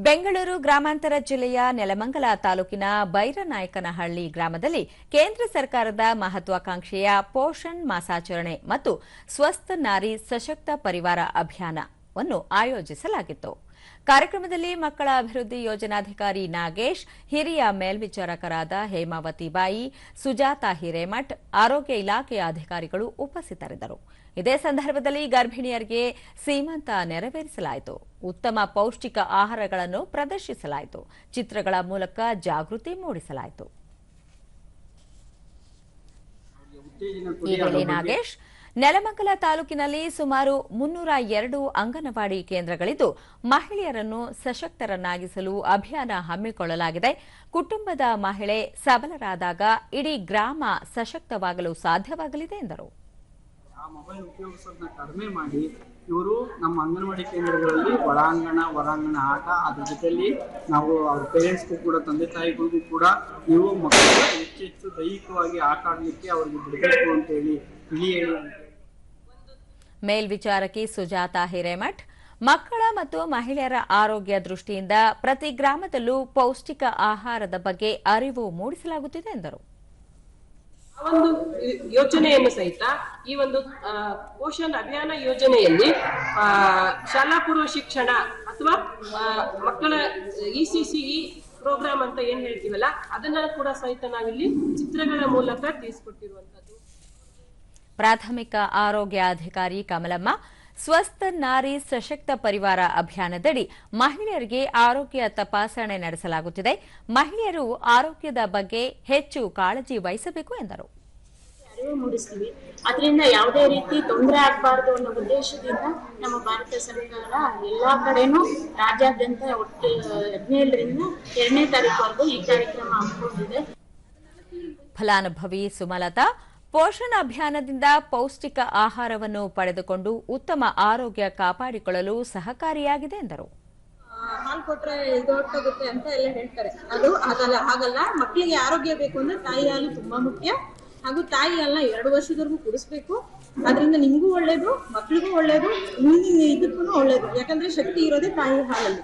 ಬೆಂಗಳೂರು ಗ್ರಾಮಾಂತರ ಜಿಲ್ಲೆಯ ನೆಲಮಂಗಲ ತಾಲೂಕಿನ ಬೈರನಾಯಕನಹಳ್ಳಿ ಗ್ರಾಮದಲ್ಲಿ ಕೇಂದ್ರ ಸರ್ಕಾರದ ಮಹತ್ವಾಕಾಂಕ್ಷೆಯ ಪೋಷಣ್ ಮಾಸಾಚರಣೆ ಮತ್ತು ಸ್ವಸ್ಥ ನಾರಿ ಸಶಕ್ತ ಪರಿವಾರ ಅಭಿಯಾನವನ್ನು ಆಯೋಜಿಸಲಾಗಿತ್ತು. ಕಾರ್ಯಕ್ರಮದಲ್ಲಿ ಮಕ್ಕಳ ಅಭಿವೃದ್ಧಿ ಯೋಜನಾಧಿಕಾರಿ ನಾಗೇಶ್ ಹಿರಿಯ ಮೇಲ್ವಿಚಾರಕರಾದ ಹೇಮಾವತಿ ಬಾಯಿ ಸುಜಾತಾ ಹಿರೇಮಠ್ ಆರೋಗ್ಯ ಇಲಾಖೆಯ ಅಧಿಕಾರಿಗಳು ಉಪಸ್ಥಿತರಿದ್ದರು. ಇದೇ ಸಂದರ್ಭದಲ್ಲಿ ಗರ್ಭಿಣಿಯರಿಗೆ ಸೀಮಂತ ನೆರವೇರಿಸಲಾಯಿತು. ಉತ್ತಮ ಪೌಷ್ಟಿಕ ಆಹಾರಗಳನ್ನು ಪ್ರದರ್ಶಿಸಲಾಯಿತು. ಚಿತ್ರಗಳ ಮೂಲಕ ಜಾಗೃತಿ ಮೂಡಿಸಲಾಯಿತು. ಈ ವೇಳೆ ನಾಗೇಶ್ ನೆಲಮಂಗಲ ತಾಲೂಕಿನಲ್ಲಿ ಸುಮಾರು ಮುನ್ನೂರ ಎರಡು ಅಂಗನವಾಡಿ ಕೇಂದ್ರಗಳಿದ್ದು, ಮಹಿಳೆಯರನ್ನು ಸಶಕ್ತರನ್ನಾಗಿಸಲು ಅಭಿಯಾನ ಹಮ್ಮಿಕೊಳ್ಳಲಾಗಿದೆ. ಕುಟುಂಬದ ಮಹಿಳೆ ಸಬಲರಾದಾಗ ಇಡೀ ಗ್ರಾಮ ಸಶಕ್ತವಾಗಲು ಸಾಧ್ಯವಾಗಲಿದೆ ಎಂದರು. ಮೊಬೈಲ್ ಉಪಯೋಗಿಸೋದನ್ನ ಕಡಿಮೆ ಮಾಡಿ ಇವರು ನಮ್ಮ ಅಂಗನವಾಡಿ ಕೇಂದ್ರಗಳಲ್ಲಿ ಒಳಾಂಗಣ, ಹೊರಾಂಗಣ ಆಟ, ಅದ್ರ ಜೊತೆಯಲ್ಲಿ ನಾವು ಅವ್ರ ಪೇರೆಂಟ್ಸ್ಗೂ ಕೂಡ, ತಂದೆ ತಾಯಿಗಳಿಗೂ ಕೂಡ ನೀವು ಮಕ್ಕಳು ಹೆಚ್ಚು ಹೆಚ್ಚು ದೈಹಿಕವಾಗಿ ಆಟ ಆಡಲಿಕ್ಕೆ ಅವ್ರಿಗೆ ಬಿಡಬೇಕು ಅಂತೇಳಿ ತಿಳಿ ಹೇಳಿ. ಅಂತ ಮೇಲ್ವಿಚಾರಕಿ ಸುಜಾತಾ ಹಿರೇಮಠ್, ಮಕ್ಕಳ ಮತ್ತು ಮಹಿಳೆಯರ ಆರೋಗ್ಯ ದೃಷ್ಟಿಯಿಂದ ಪ್ರತಿ ಗ್ರಾಮದಲ್ಲೂ ಪೌಷ್ಟಿಕ ಆಹಾರದ ಬಗ್ಗೆ ಅರಿವು ಮೂಡಿಸಲಾಗುತ್ತಿದೆ ಎಂದರು. ಒಂದು ಯೋಜನೆಯನ್ನು ಸಹಿತ ಈ ಒಂದು ಪೋಷಣ್ ಅಭಿಯಾನ ಯೋಜನೆಯಲ್ಲಿ ಶಾಲಾ ಪೂರ್ವ ಶಿಕ್ಷಣ ಅಥವಾ ಮಕ್ಕಳ ಇಸಿಸಿಇ ಪ್ರೋಗ್ರಾಮ್ ಅಂತ ಏನ್ ಹೇಳ್ತೀವಲ್ಲ, ಅದನ್ನ ಕೂಡ ಸಹಿತ ನಾವಿಲ್ಲಿ ಚಿತ್ರಗಳ ಮೂಲಕ ತಿಳಿಸ್ಕೊಟ್ಟಿರುವಂತದ್ದು. ಪ್ರಾಥಮಿಕ ಆರೋಗ್ಯ ಅಧಿಕಾರಿ ಕಮಲಮ್ಮ ಸ್ವಸ್ಥ ನಾರಿ ಸಶಕ್ತ ಪರಿವಾರ ಅಭಿಯಾನದಡಿ ಮಹಿಳೆಯರಿಗೆ ಆರೋಗ್ಯ ತಪಾಸಣೆ ನಡೆಸಲಾಗುತ್ತಿದೆ. ಮಹಿಳೆಯರು ಆರೋಗ್ಯದ ಬಗ್ಗೆ ಹೆಚ್ಚು ಕಾಳಜಿ ವಹಿಸಬೇಕು ಎಂದರು. ಮೂಡಿಸ್ತೀವಿ. ಅದರಿಂದ ಯಾವುದೇ ರೀತಿ ತೊಂದರೆ ಆಗಬಾರ್ದು ಅನ್ನೋ ಉದ್ದೇಶದಿಂದ ನಮ್ಮ ಭಾರತ ಸರ್ಕಾರ ಎಲ್ಲಾ ಕಡೆನೂ ರಾಜ್ಯಾದ್ಯಂತ ಒಟ್ಟು ಹದಿನೇಳರಿಂದ ಎರಡನೇ ತಾರೀಕುವರೆಗೂ ಈ ಕಾರ್ಯಕ್ರಮ ಹಮ್ಮಿಕೊಂಡಿದೆ. ಫಲಾನುಭವಿ ಸುಮಲತಾ ಪೋಷಣ ಅಭಿಯಾನದಿಂದ ಪೌಷ್ಟಿಕ ಆಹಾರವನ್ನು ಪಡೆದುಕೊಂಡು ಉತ್ತಮ ಆರೋಗ್ಯ ಕಾಪಾಡಿಕೊಳ್ಳಲು ಸಹಕಾರಿಯಾಗಿದೆ ಎಂದರು. ಹಾಲು ಕೊಟ್ರೆ ಇದು ಅಂತ ಎಲ್ಲ ಹೇಳ್ತಾರೆ. ಅದು ಆಗಲ್ಲ ಹಾಗಲ್ಲ. ಮಕ್ಕಳಿಗೆ ಆರೋಗ್ಯ ಬೇಕು ಅಂದ್ರೆ ತಾಯಿ ಹಾಲು ತುಂಬಾ ಮುಖ್ಯ. ಹಾಗೂ ತಾಯಿ ಹಾಲನ್ನ ಎರಡು ವರ್ಷದವರೆಗೂ ಕುಡಿಸ್ಬೇಕು. ಅದರಿಂದ ನಿಮಗೂ ಒಳ್ಳೇದು, ಮಕ್ಳಿಗೂ ಒಳ್ಳೇದು, ಮುಂದಿನ ಇದಕ್ಕೂ ಒಳ್ಳೇದು. ಯಾಕಂದ್ರೆ ಶಕ್ತಿ ಇರೋದೇ ತಾಯಿ ಹಾಲಲ್ಲಿ.